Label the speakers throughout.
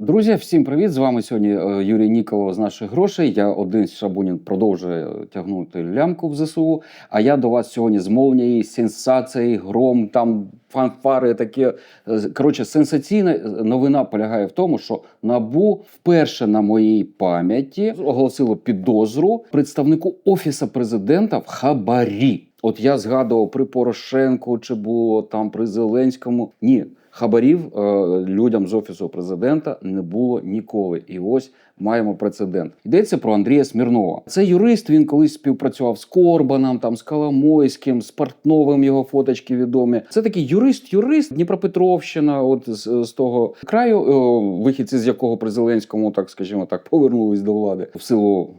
Speaker 1: Друзі, всім привіт! З вами сьогодні е, Юрій Ніколов з наших грошей. Я один Шабунін продовжує тягнути лямку в ЗСУ. А я до вас сьогодні з молнією, сенсацією, гром, там фанфари такі. Е, Коротше, сенсаційна новина полягає в тому, що НАБУ вперше на моїй пам'яті оголосило підозру представнику офісу президента в хабарі. От я згадував при Порошенку чи було там при Зеленському. Ні, хабарів е, людям з офісу президента не було ніколи. І ось маємо прецедент. Йдеться про Андрія Смірнова. Це юрист. Він колись співпрацював з Корбаном, там з Коломойським, з Портновим. Його фоточки відомі. Це такий юрист-юрист Дніпропетровщина. От з, з того краю, е, вихідці з якого при Зеленському, так скажімо так, повернулись до влади в силу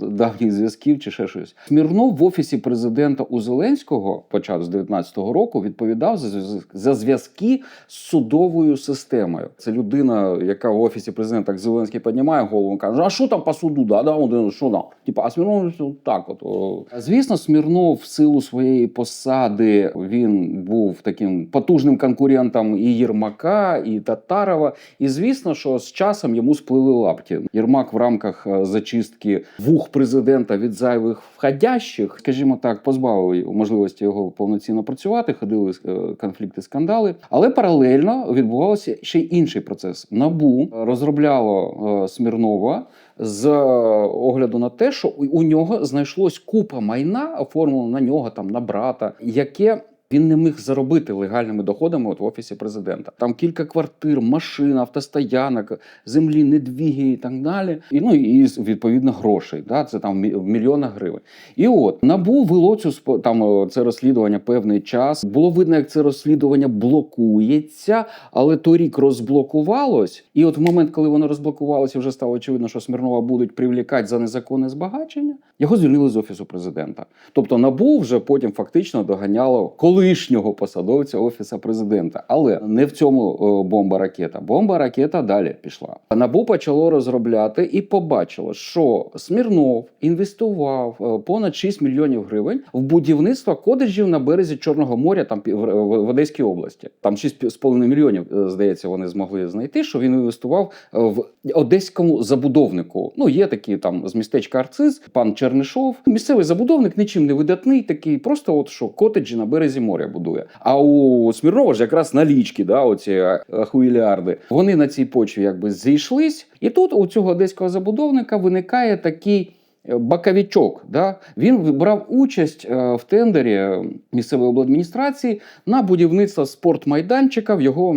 Speaker 1: давніх зв'язків чи ще щось. Смірнов в офісі президента у Зеленського, почав з 19-го року, відповідав за, за зв'язки з судовою системою. Це людина, яка в офісі президента як Зеленський піднімає голову, каже: а що там по суду? Да, да, он, що там? Типа, а Смірнов так. От звісно, Смірнов в силу своєї посади він був таким потужним конкурентом і Єрмака, і Татарова. І звісно, що з часом йому сплили лапті. Єрмак в рамках е, зачистки вух президента від зайвих входящих, скажімо так, позбавив можливості його повноцінно працювати. Ходили е, конфлікти, скандали. Але паралельно відбувався ще й інший процес. Набу розробляло е, Смірнова з е, огляду на те, що у нього знайшлось купа майна, оформлено на нього там на брата, яке. Він не міг заробити легальними доходами от в офісі президента. Там кілька квартир, машин, автостоянок, землі, недвіги і так далі. І ну і відповідно грошей. Да? Це там в мільйонах гривень. І от набу вело цю там е, це розслідування певний час. Було видно, як це розслідування блокується, але торік розблокувалось. І от в момент, коли воно розблокувалося, вже стало очевидно, що Смірнова будуть привлікати за незаконне збагачення. Його звільнили з офісу президента. Тобто набу вже потім фактично доганяло колишнього посадовця офісу президента. Але не в цьому е, бомба ракета. Бомба ракета далі пішла. Набу почало розробляти і побачило, що Смірнов інвестував е, понад 6 мільйонів гривень в будівництво котеджів на березі Чорного моря, там в, Одеській області. Там 6,5 мільйонів, е, здається, вони змогли знайти, що він інвестував в одеському забудовнику. Ну, є такі там з містечка Арциз, пан Чернишов. Місцевий забудовник нічим не видатний, такий, просто от що котеджі на березі моря будує. А у Смірнова ж якраз налічки, да, оці е, хуїлярди. Вони на цій почві якби зійшлись. І тут у цього одеського забудовника виникає такий. Е, Баковичок, да? він брав участь е, в тендері е, місцевої обладміністрації на будівництво спортмайданчика в його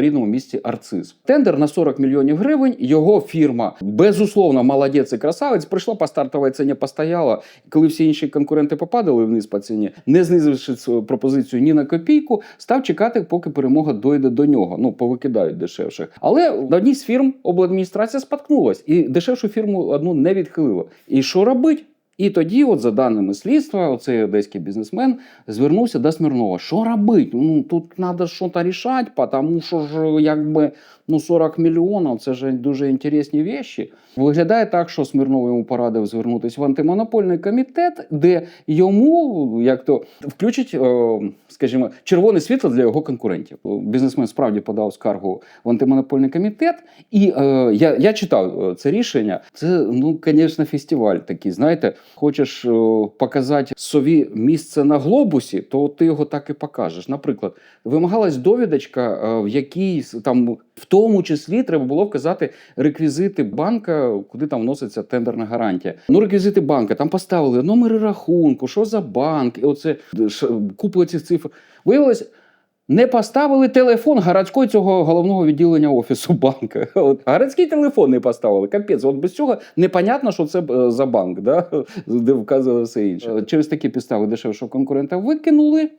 Speaker 1: рідному місті Арциз. Тендер на 40 мільйонів гривень. Його фірма, безусловно, молодець і красавець, прийшла по стартовій ціні, постояла. Коли всі інші конкуренти попадали вниз по ціні, не знизивши свою пропозицію ні на копійку, став чекати, поки перемога дойде до нього. Ну, повикидають дешевших. Але на одній з фірм обладміністрація споткнулась і дешевшу фірму одну не відхилила. І що робить? І тоді, от за даними слідства, оцей одеський бізнесмен звернувся до Смірнова. Що робити? Ну тут треба щось рішати, тому що ж якби ну 40 мільйонів це ж дуже інтересні речі. Виглядає так, що Смірнов йому порадив звернутися в антимонопольний комітет, де йому як то включить, е, скажімо, червоне світло для його конкурентів. Бізнесмен справді подав скаргу в антимонопольний комітет, і е, я, я читав е, це рішення. Це ну, звісно, фестиваль такий. Знаєте, хочеш е, показати сові місце на глобусі, то ти його так і покажеш. Наприклад, вимагалась довідочка, е, в якій там в тому числі треба було вказати реквізити банка, куди там вноситься тендерна гарантія. Ну, реквізити банка там поставили номери рахунку, що за банк, і оце купу цих цифр. Виявилось. Не поставили телефон городського цього головного відділення офісу банка. От городський телефон не поставили. Капець, от без цього непонятно, що це е, за банк, да? де вказано все інше. Е, Через такі підстави дешевшого конкурента викинули.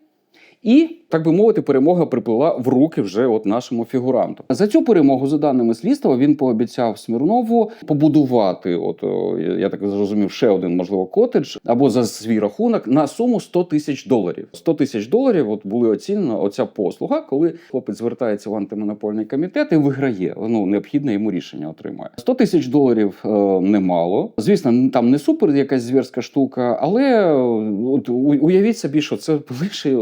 Speaker 1: І, так би мовити, перемога приплила в руки вже от нашому фігуранту. За цю перемогу, за даними слідства, він пообіцяв Смірнову побудувати, от я так зрозумів, ще один можливо котедж або за свій рахунок на суму 100 тисяч доларів. 100 тисяч доларів от були оцінена оця послуга, коли хлопець звертається в антимонопольний комітет і виграє. Ну необхідне йому рішення отримає. 100 тисяч доларів е, немало. Звісно, там не супер якась звірська штука, але е, от уявіть собі, що це лише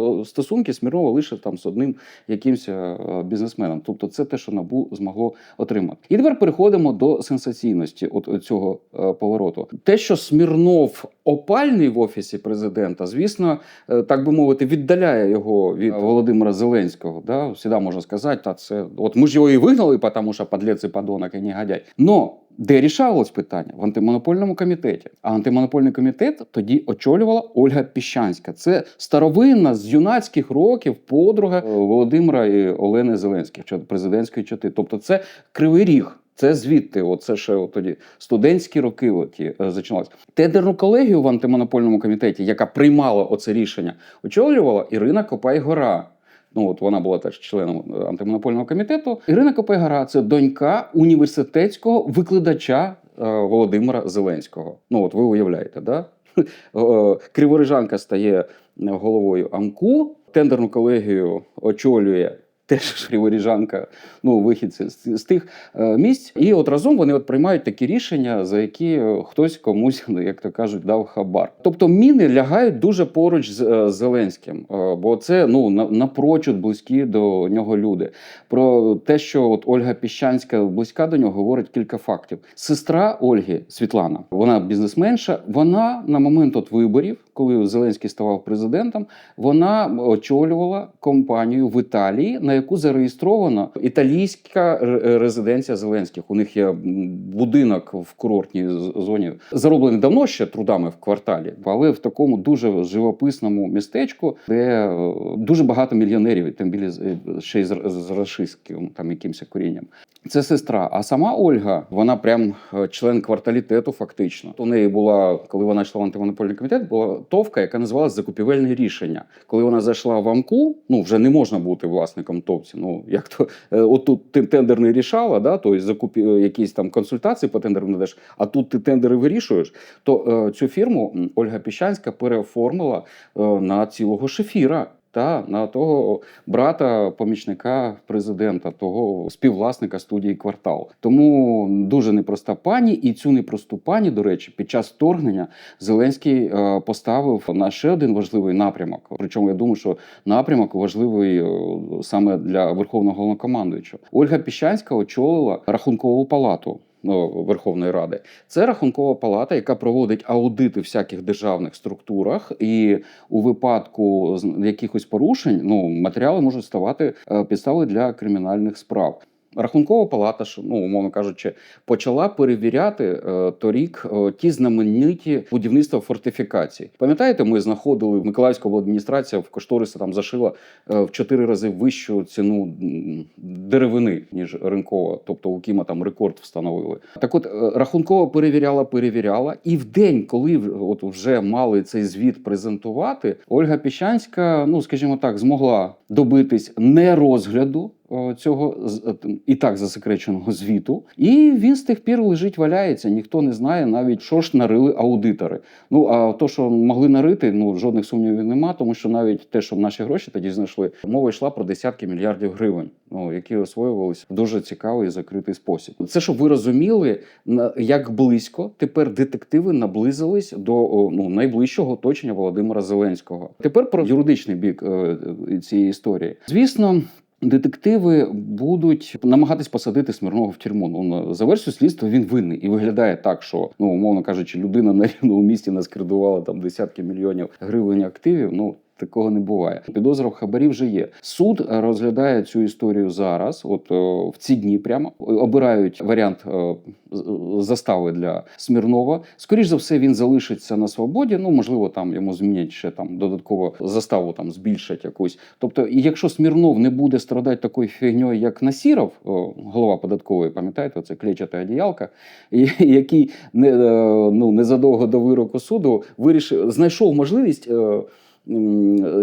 Speaker 1: стосунки Смірнова лише там з одним якимсь е, бізнесменом. Тобто, це те, що набу змогло отримати. І тепер переходимо до сенсаційності от цього е, повороту. Те, що Смірнов опальний в офісі президента, звісно, е, так би мовити, віддаляє його від Володимира Зеленського. Да? Всіда можна сказати, та це от ми ж його і вигнали, тому що подлець і подонок і негодяй. Но де рішалось питання в антимонопольному комітеті? А антимонопольний комітет тоді очолювала Ольга Піщанська. Це старовинна з юнацьких років подруга е, Володимира і Олени Зеленських, президентської чоти. Тобто, це кривий ріг. Це звідти, оце ще тоді студентські роки оті, е, зачиналися. Тендерну колегію в антимонопольному комітеті, яка приймала оце рішення, очолювала Ірина Копай-Гора. Ну от вона була теж членом е, антимонопольного комітету. Ірина Копай-Гора – це донька університетського викладача е, Володимира Зеленського. Ну от ви уявляєте, да? Е, Криворижанка стає головою АМКУ, тендерну колегію очолює. Теж криворіжанка, ну вихідці з, з тих е, місць, і от разом вони от приймають такі рішення, за які е, хтось комусь, ну, як то кажуть, дав хабар. Тобто міни лягають дуже поруч з е, Зеленським, бо це ну напрочуд близькі до нього люди. Про те, що от Ольга Піщанська близька до нього, говорить кілька фактів. Сестра Ольги Світлана, вона бізнесменша. Вона на момент от виборів, коли Зеленський ставав президентом, вона очолювала компанію в Італії, на яку зареєстрована італійська резиденція Зеленських. У них є будинок в курортній зоні, зароблений давно ще трудами в кварталі, але в такому дуже живописному містечку, де е, дуже багато мільйонерів, тим більше е, ще й з рашистським там якимось корінням. Це сестра. А сама Ольга, вона прям е, член кварталітету, фактично. У неї була, коли вона йшла в антимонопольний комітет, була товка, яка називалася закупівельне рішення. Коли вона зайшла в АМКУ, ну вже не можна бути власником товці. Ну як то е, отут ти тендер не рішала, да, тобто закупі е, якісь там консультації по тендерам не даєш, а тут ти тендери вирішуєш. То е, цю фірму Ольга Піщанська переоформила е, на цілого шефіра. Та на того брата помічника президента, того співвласника студії квартал. Тому дуже непроста пані, і цю непросту пані, до речі, під час вторгнення Зеленський е, поставив на ще один важливий напрямок. Причому я думаю, що напрямок важливий е, саме для верховного головнокомандуючого. Ольга Піщанська очолила рахункову палату. Ну, Верховної Ради це рахункова палата, яка проводить аудити всяких державних структурах, і у випадку якихось порушень ну матеріали можуть ставати е, підставою для кримінальних справ. Рахункова палата, ну умовно кажучи, почала перевіряти е, торік е, ті знамениті будівництва фортифікацій. Пам'ятаєте, ми знаходили Миколаївська адміністрація в кошторисі там зашила е, в чотири рази вищу ціну деревини ніж ринкова, тобто у Кіма там рекорд встановили. Так, от е, рахункова перевіряла, перевіряла, і в день, коли от вже мали цей звіт презентувати, Ольга Піщанська, ну скажімо так, змогла добитись не розгляду цього е, і так засекреченого звіту, і він з тих пір лежить, валяється. Ніхто не знає навіть, що ж нарили аудитори. Ну а то, що могли нарити, ну жодних сумнівів нема, тому що навіть те, що наші гроші тоді знайшли, мова йшла про десятки мільярдів гривень, ну які освоювалися в дуже цікавий і закритий спосіб. Це щоб ви розуміли, як близько тепер детективи наблизились до ну найближчого оточення Володимира Зеленського. Тепер про юридичний бік е, е, цієї історії. Звісно. Детективи будуть намагатись посадити Смірнова в тюрму. Ну за версію слідства він винний і виглядає так, що ну умовно кажучи, людина на рівному місті наскредувала там десятки мільйонів гривень активів. Ну такого не буває. Підозра в хабарі вже є. Суд е, розглядає цю історію зараз. От е, в ці дні прямо обирають варіант е, застави для Смірнова. Скоріш за все, він залишиться на свободі. Ну можливо, там йому змінять ще там додатково заставу, там збільшать якусь. Тобто, якщо Смірнов не буде страдати такою фігньою, як Насіров, о, голова податкової, пам'ятаєте, це клечата одіялка, який не, е, ну, незадовго до вироку суду вирішив, знайшов можливість. е,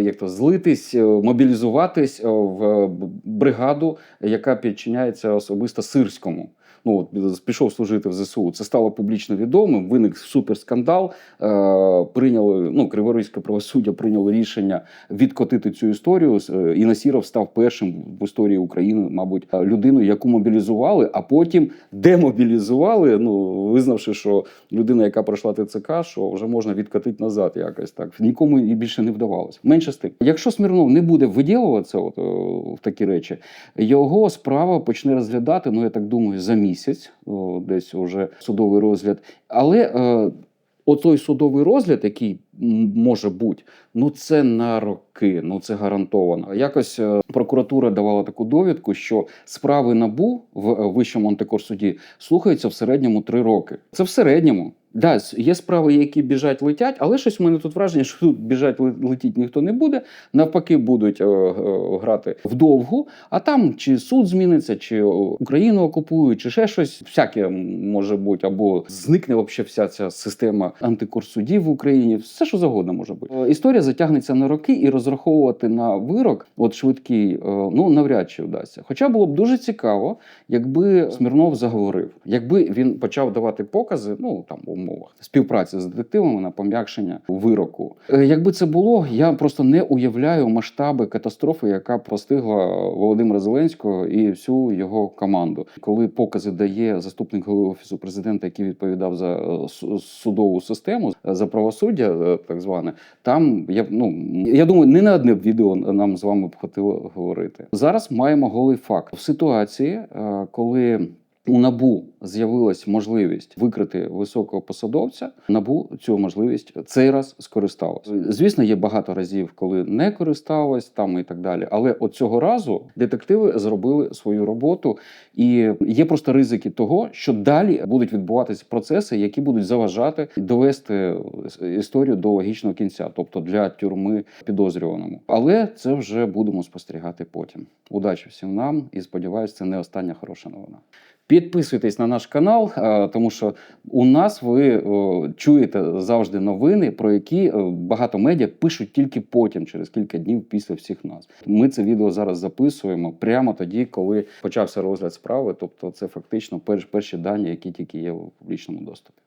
Speaker 1: Як то злитись, е, мобілізуватись е, в бригаду, яка підчиняється особисто сирському. Ну от, пішов служити в ЗСУ. Це стало публічно відомим. Виник суперскандал. Е, прийняли ну криворізьке правосуддя прийняло рішення відкотити цю історію. Е, І Насіров став першим в історії України, мабуть, людиною, яку мобілізували, а потім демобілізували. Ну визнавши, що людина, яка пройшла ТЦК, що вже можна відкотити назад, якось так нікому і більше не вдавалося. Менше з тим, якщо Смірнов не буде виділуватися, от е, в такі речі, його справа почне розглядати. Ну я так думаю, за місяць, о, десь уже судовий розгляд. Але е, отой судовий розгляд, який може бути, ну це на роки, ну це гарантовано. Якось е, прокуратура давала таку довідку, що справи набу в е, вищому антикорсуді слухаються в середньому три роки. Це в середньому. Да, є справи, які біжать летять, але щось в мене тут враження, що тут біжать летіть ніхто не буде. Навпаки, будуть е, е, грати вдовгу, а там чи суд зміниться, чи Україну окупують, чи ще щось. Всяке може бути, або зникне вообще вся ця система антикорсудів в Україні. Все, що завгодно може бути. Е, Історія затягнеться на роки і розраховувати на вирок, от швидкий, е, ну навряд чи вдасться. Хоча було б дуже цікаво, якби Смірнов заговорив, якби він почав давати покази, ну там умовах співпраці з детективами на пом'якшення вироку. Е, Якби це було, я просто не уявляю масштаби катастрофи, яка постигла Володимира Зеленського і всю його команду. Коли покази дає заступник голови офісу президента, який відповідав за е, судову систему, е, за правосуддя, так зване, там я ну я думаю, не на одне відео нам з вами б хотіло говорити. Зараз маємо голий факт в ситуації, коли. У набу з'явилась можливість викрити високого посадовця. Набу цю можливість цей раз скористалось. Звісно, є багато разів, коли не користалось там і так далі. Але от цього разу детективи зробили свою роботу, і є просто ризики того, що далі будуть відбуватися процеси, які будуть заважати довести історію до логічного кінця, тобто для тюрми підозрюваному. Але це вже будемо спостерігати потім. Удачі всім нам і сподіваюся, це не остання хороша новина. Підписуйтесь на наш канал, е, тому що у нас ви е, чуєте завжди новини, про які е, багато медіа пишуть тільки потім, через кілька днів після всіх нас. Ми це відео зараз записуємо прямо тоді, коли почався розгляд справи. Тобто, це фактично перш- перші дані, які тільки є у публічному доступі.